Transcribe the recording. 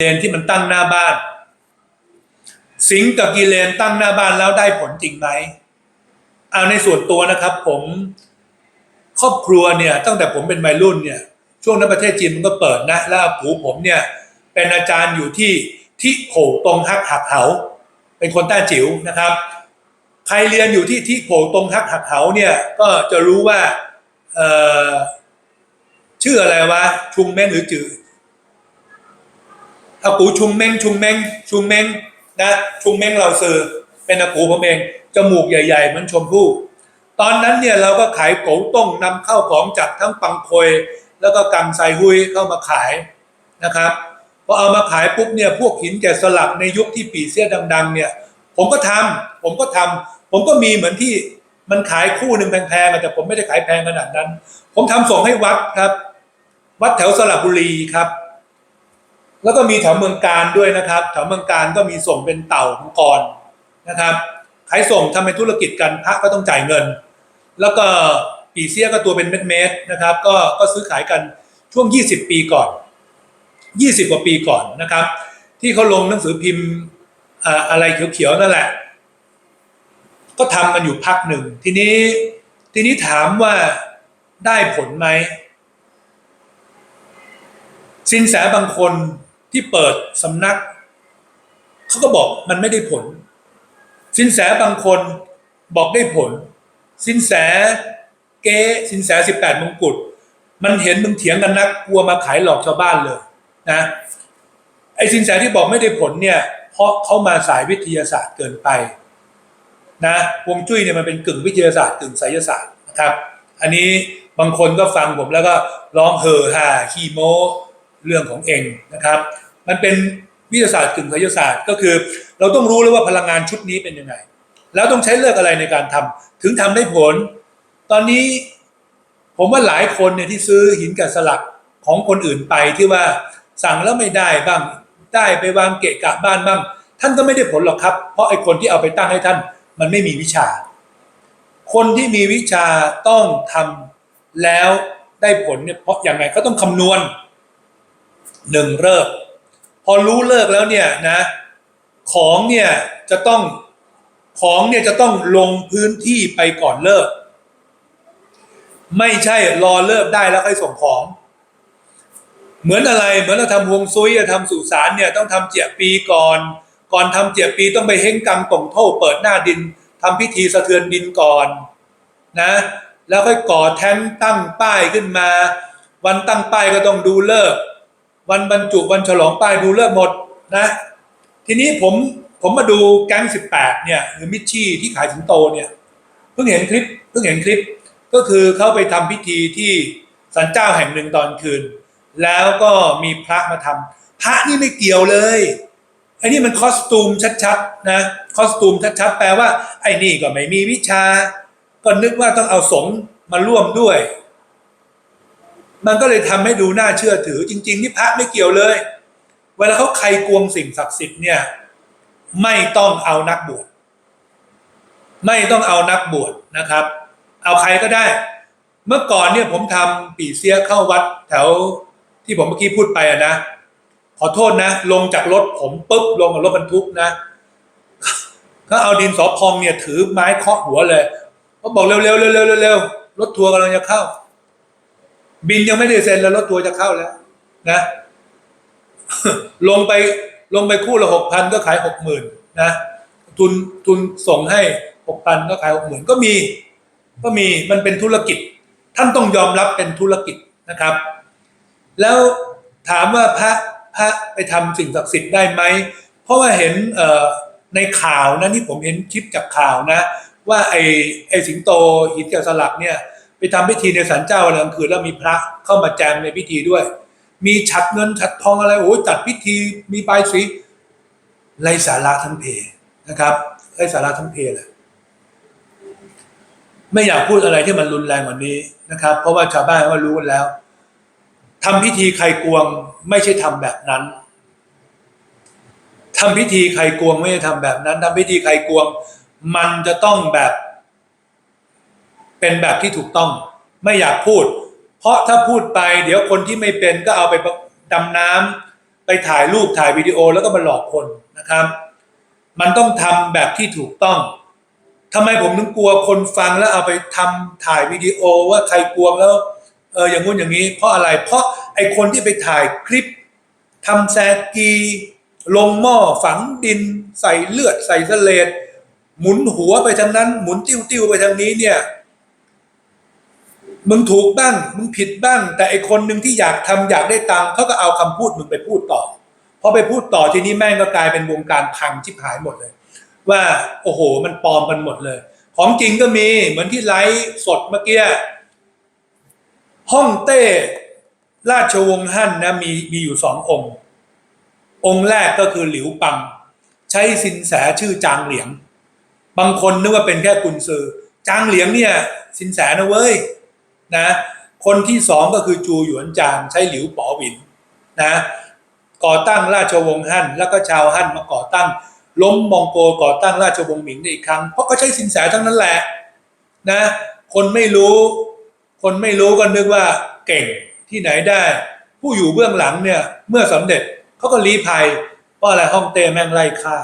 เลนที่มันตั้งหน้าบ้าน สิงกับกิเลนตั้งหน้าบ้านแล้วได้ผลจริงไหมเอาในส่วนตัวนะครับ ผมครอบครัวเนี่ย ตั้งแต่ผมเป็นวัยรุ่นเนี่ย ช่วงนั้นประเทศจีนมันก็เปิดนะ แล้วผูผมเนี่ย เป็นอาจารย์อยู่ที่ที่โผตรงฮักหักเหาเป็นคนต้าจิ๋วนะครับ ใครเรียนอยู่ที่ที่โผตรงฮักหักเหาเนี่ย ก็จะรู้ว่าเอ่อชื่ออะไรวะชุงเม้งหรือจือ อากูชุงเม้งชุงเม้งชุงเม้งนะชุงเม้งเราซื้อเป็นอากูผมเองจมูกใหญ่ๆเหมือนชมพู่ตอนนั้นเนี่ยเราก็ขายโกต้งนำเข้าของจากทั้งปังโคยแล้วก็กังไซฮุยเข้ามาขายนะครับพอเอามาขายปุ๊บเนี่ยพวกหินแกะสลักในยุคที่ปีเสียดัง ๆ เนี่ยผมก็ทำผมก็ทำผมก็มีเหมือนที่มันขายคู่หนึ่งแพงๆแต่ผมไม่ได้ขายแพงขนาดนั้น ผมทำส่งให้วัดครับ วัดแถวสระบุรีครับ แล้วก็มีแถวเมืองการด้วยนะครับ แถวเมืองการก็มีส่งเป็นเต่ามังกรนะครับขายส่งทำเป็นธุรกิจกันพระก็ต้องจ่ายเงิน แล้วก็ปีเสียก็ตัวเป็นเม็ดๆนะครับ ก็ก็ซื้อขายกันช่วง 20 ปีก่อน 20 กว่าปีก่อนนะครับ ที่เขาลงหนังสือพิมพ์อะไรเขียวๆนั่นแหละ ก็ทำกันอยู่พักหนึ่ง ทีนี้ทีนี้ถามว่าได้ผลไหมสินแสบางคน ที่เปิดสำนัก เขาก็บอกมันไม่ได้ผล สินแสบางคนบอกได้ผล สินแสเก๊สินแสสิบแปดมงกุฎมันเห็นมึงเถียงกันนักกลัวมาขายหลอกชาวบ้านเลยนะไอ้สินแสที่บอกไม่ได้ผลเนี่ย เพราะเขามาสายวิทยาศาสตร์เกินไปนะวงจุ้ยเนี่ยมันเป็นกึ่งวิทยาศาสตร์กึ่งไสยศาสตร์นะครับ อันนี้บางคนก็ฟังผมแล้วก็ร้องเห่อฮ่าขี้โม เรื่องของเองนะครับ มันเป็นวิทยาศาสตร์กึ่งไสยศาสตร์ ก็คือ เราต้องรู้เลยว่าพลังงานชุดนี้เป็นยังไง แล้วต้องใช้เลือกอะไรในการทำถึงทำได้ผล ตอนนี้ผมว่าหลายคนเนี่ยที่ซื้อหินแกะสลักของคนอื่นไปที่ว่าสั่งแล้วไม่ได้บ้างได้ไปวางเกะกะบ้านบ้าง ท่านก็ไม่ได้ผลหรอกครับ เพราะไอ้คนที่เอาไปตั้งให้ท่าน มันไม่มีวิชา คนที่มีวิชาต้องทำแล้วได้ผลเนี่ยเพราะอย่างไรก็ต้องคำนวณ หนึ่งเลิกพอรู้เลิกแล้วเนี่ยนะ ของเนี่ยจะต้องของเนี่ยจะต้องลงพื้นที่ไปก่อนเลิก ไม่ใช่รอเลิกได้แล้วค่อยส่งของ เหมือนอะไรเหมือนเราทำวงซุยอะทำสุสานเนี่ยต้องทำเจียปีก่อน ก่อนทำเจียปีต้องไปเฮงกังตงโท่เปิดหน้าดินทำพิธีสะเทือนดินก่อนนะ แล้วค่อยก่อแท่นตั้งป้ายขึ้นมา วันตั้งป้ายก็ต้องดูเลิก วันบรรจุวันฉลองป้ายดูเลิกหมดนะ ทีนี้ผมผมมาดูแก๊งสิบแปดเนี่ยหรือมิชชี่ที่ขายสิงโตเนี่ยเพิ่งเห็นคลิปเพิ่งเห็นคลิปก็คือเขาไปทำพิธีที่สันเจ้าแห่งหนึ่งตอนคืน แล้วก็มีพระมาทำพระนี่ไม่เกี่ยวเลยไอ้นี่มันคอสตูมชัดๆนะคอสตูมชัดๆแปลว่าไอ้นี่ก็ไม่มีวิชา ก็นึกว่าต้องเอาสงฆ์มาร่วมด้วย มันก็เลยทำให้ดูน่าเชื่อถือ จริง ๆ นี่พระไม่เกี่ยวเลย เวลาเขาใครกวงสิ่งศักดิ์สิทธิ์เนี่ย ไม่ต้องเอานักบวชไม่ต้องเอานักบวชนะครับ เอาใครก็ได้ เมื่อก่อนเนี่ยผมทำปีเสียเข้าวัดแถวที่ผมเมื่อกี้พูดไปอะนะขอโทษนะ ลงจากรถผมปุ๊บลงกับรถบรรทุกนะเขาเอาดินสอพองเนี่ยถือไม้เคาะหัวเลยเขาบอกเร็วๆเร็วๆเร็วๆเร็วๆรถทัวร์กำลังจะเข้า บินยังไม่ได้เซ็นแล้วรถทัวร์จะเข้าแล้ว นะ ลงไปลงไปคู่ละหกพันก็ขายหกหมื่นนะทุนทุนส่งให้หกพันก็ขายหกหมื่นก็มี ก็มีมันเป็นธุรกิจ ท่านต้องยอมรับเป็นธุรกิจนะครับ แล้วถามว่าพระพระไปทำสิ่งศักดิ์สิทธิ์ได้ไหม เพราะว่าเห็นเอ่อในข่าวนะที่ผมเห็นคลิปจากข่าวนะ ว่าไอ้ไอ้สิงโตหินแกะสลักเนี่ย ไปทำพิธีในศาลเจ้าวันกลางคืนแล้วมีพระเข้ามาแจมในพิธีด้วย มีฉัดเงินฉัดทองอะไรโอ้ยจัดพิธีมีใบสีไรสาระทั้งเพนะครับไรสาระทั้งเพเลยไม่อยากพูดอะไรที่มันรุนแรงกว่านี้นะครับ เพราะว่าชาวบ้านก็รู้กันแล้วทำพิธีใครกวงไม่ใช่ทำแบบนั้นทำพิธีใครกวงไม่ใช่ทำแบบนั้นทำพิธีใครกวง มันจะต้องแบบ เป็นแบบที่ถูกต้อง ไม่อยากพูด เพราะถ้าพูดไป เดี๋ยวคนที่ไม่เป็นก็เอาไปดำน้ำไปถ่ายรูปถ่ายวิดีโอแล้วก็มาหลอกคนนะครับ มันต้องทำแบบที่ถูกต้องทำไมผมถึงกลัวคนฟังแล้วเอาไปทำถ่ายวิดีโอว่าใครกลัวแล้วเอออย่างงู้นอย่างนี้ เพราะอะไร เพราะไอคนที่ไปถ่ายคลิปทำแซกีลงหม้อฝังดิน ใส่เลือดใส่เลดหมุนหัวไปทางนั้น หมุนติ้วติ้วไปทางนี้เนี่ย มึงถูกบ้าง มึงผิดบ้าง แต่ไอคนหนึ่งที่อยากทำอยากได้ตังค์เขาก็เอาคำพูดมึงไปพูดต่อพอไปพูดต่อทีนี้แม่งก็กลายเป็นวงการพังชิบหายหมดเลย ว่าโอ้โห มันปลอมกันหมดเลย ของจริงก็มีเหมือนที่ไลฟ์สดเมื่อกี้ห้องเต้ราชวงศ์ฮั่นนะมีมีอยู่สององค์ องค์แรกก็คือหลิวปัง ใช้สินแสชื่อจางเหลียง บางคนนึกว่าเป็นแค่กุนซือจางเหลียงเนี่ย สินแสนะเว้ย นะ คนที่สองก็คือจูหยวนจางใช้หลิวป๋อหวินนะก่อตั้งราชวงศ์ฮั่นแล้วก็ชาวฮั่นมาก่อตั้ง ล้มมองโกก่อตั้งราชวงศ์หมิงได้อีกครั้งเพราะก็ใช้สินแสทั้งนั้นแหละนะ คนไม่รู้ คนไม่รู้ก็นึกว่าเก่งที่ไหนได้ ผู้อยู่เบื้องหลังเนี่ยเมื่อสำเร็จเขาก็ลีภัยเพราะอะไรห้องเต้แม่งไล่ฆ่า